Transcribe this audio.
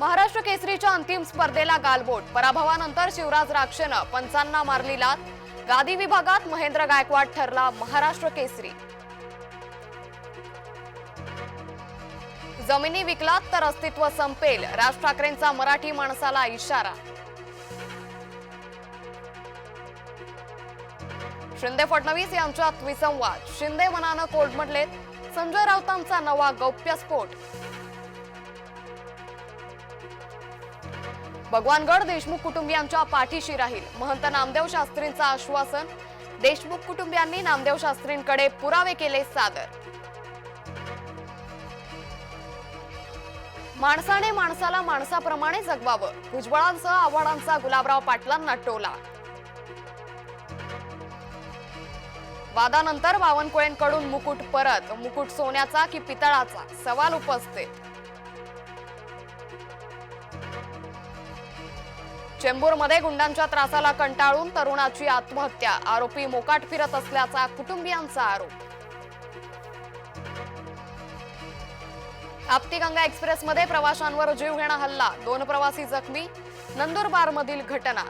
महाराष्ट्र केसरीच्या अंतिम स्पर्धेला गालबोट. पराभवानंतर शिवराज राक्षेनं पंचांना मारली लात. गादी विभागात महेंद्र गायकवाड ठरला महाराष्ट्र केसरी. जमिनी विकलात तर अस्तित्व संपेल. राज ठाकरेंचा मराठी माणसाला इशारा. शिंदे फडणवीस यांच्यात विसंवाद. शिंदे मनानं म्हटलेत संजय राऊतांचा नवा गौप्यस्फोट भगवानगड देशमुख कुटुंबियांच्या पाठीशी राहील. महंत नामदेव शास्त्रींचं आश्वासन. देशमुख कुटुंबियांनी नामदेव शास्त्रींकडे पुरावे केले सादर. माणसाने माणसाला माणसाप्रमाणे जगवावं. भुजबळांसह आव्हाडांचा गुलाबराव पाटलांना टोला. वादानंतर बावनकुळेंकडून मुकुट परत. मुकुट सोन्याचा की पितळाचा? सवाल उपस्थित. चेंबूरमध्ये गुंडांच्या त्रासाला कंटाळून तरुणाची आत्महत्या. आरोपी मोकाट फिरत असल्याचा कुटुंबियांचा आरोप. आपतीगंगा एक्सप्रेसमध्ये प्रवाशांवर जीवघेणा हल्ला. दोन प्रवासी जखमी नंदुरबारमधील घटना.